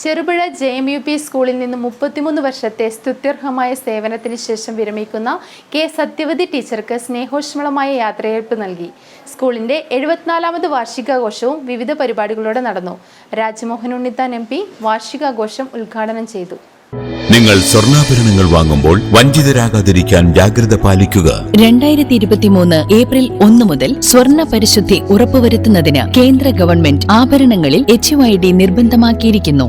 Cherupuzha J M U P സ്കൂളിൽ നിന്ന് മുപ്പത്തിമൂന്ന് വർഷത്തെ സ്തുത്യർഹമായ സേവനത്തിന് ശേഷം വിരമിക്കുന്ന കെ സത്യവതി ടീച്ചർക്ക് സ്നേഹോഷ്മളമായ യാത്രയയപ്പ് നൽകി. സ്കൂളിന്റെ എഴുപത്തിനാലാമത് വാർഷികാഘോഷവും വിവിധ പരിപാടികളോടെ നടന്നു. രാജ്മോഹൻ ഉണ്ണിത്താൻ എം പി വാർഷികാഘോഷം ഉദ്ഘാടനം ചെയ്തു. നിങ്ങൾ സ്വർണാഭരണങ്ങൾ വാങ്ങുമ്പോൾ വഞ്ചിതരാകാതിരിക്കാൻ ജാഗ്രത പാലിക്കുക. രണ്ടായിരത്തി ഇരുപത്തിമൂന്ന് ഏപ്രിൽ ഒന്ന് മുതൽ സ്വർണ പരിശുദ്ധി ഉറപ്പുവരുത്തുന്നതിന് കേന്ദ്ര government ആഭരണങ്ങളിൽ H നിർബന്ധമാക്കിയിരിക്കുന്നു.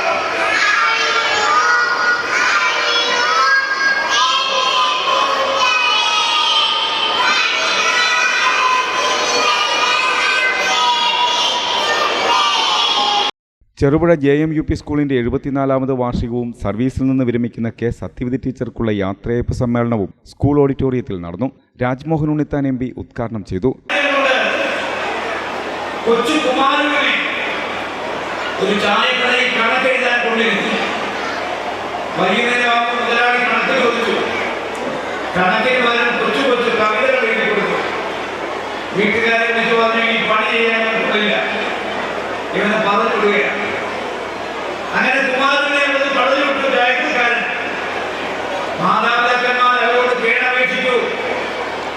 Cherupuzha J M U P സ്കൂളിന്റെ എഴുപത്തിനാലാമത് വാർഷികവും സർവീസിൽ നിന്ന് വിരമിക്കുന്ന കെ സത്യവതി ടീച്ചർക്കുള്ള യാത്രയയപ്പ് സമ്മേളനവും സ്കൂൾ ഓഡിറ്റോറിയത്തിൽ നടന്നു. രാജ്മോഹൻ ഉണ്ണിത്താൻ എം പി ഉദ്ഘാടനം ചെയ്തു. വീട്ടുകാരെ വിളിച്ചു പറഞ്ഞു ഈ പണി ചെയ്യാൻ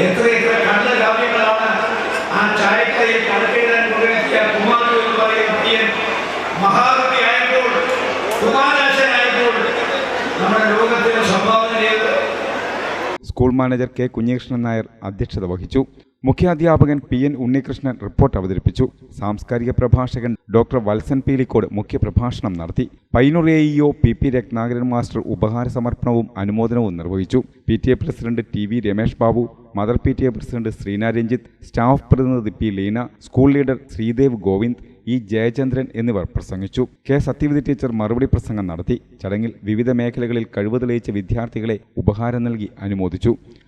എത്ര എത്ര കണ്ട കാവ്യങ്ങളാണ് ആ ചായക്കടയിൽ കണക്കെഴുതാൻ കൊണ്ടുവരുത്തിയ കുമാരൻ എന്ന് പറയുന്ന പയ്യൻ മഹാകവി ആയപ്പോൾ കുമാരാശനായപ്പോൾ നമ്മുടെ ലോകത്തിന് സംഭാവന ചെയ്തത് school manager K Kunhikrishnan Nair അധ്യക്ഷത വഹിച്ചു. മുഖ്യാധ്യാപകൻ പി എൻ ഉണ്ണികൃഷ്ണൻ റിപ്പോർട്ട് അവതരിപ്പിച്ചു. സാംസ്കാരിക പ്രഭാഷകൻ ഡോക്ടർ വത്സൻ പീലിക്കോട് മുഖ്യപ്രഭാഷണം നടത്തി. Painur A E O P P Ratnakaran master ഉപഹാര സമർപ്പണവും അനുമോദനവും നിർവഹിച്ചു. P T A president T V Ramesh Babu mother P T A president Sreena Ranjith staff പ്രതിനിധി P Leena school leader Sreedev Govind E Jayachandran എന്നിവർ പ്രസംഗിച്ചു. K. Sathyavathi teacher മറുപടി പ്രസംഗം നടത്തി. ചടങ്ങിൽ വിവിധ മേഖലകളിൽ കഴിവ് തെളിയിച്ച വിദ്യാർത്ഥികളെ ഉപഹാരം നൽകി അനുമോദിച്ചു.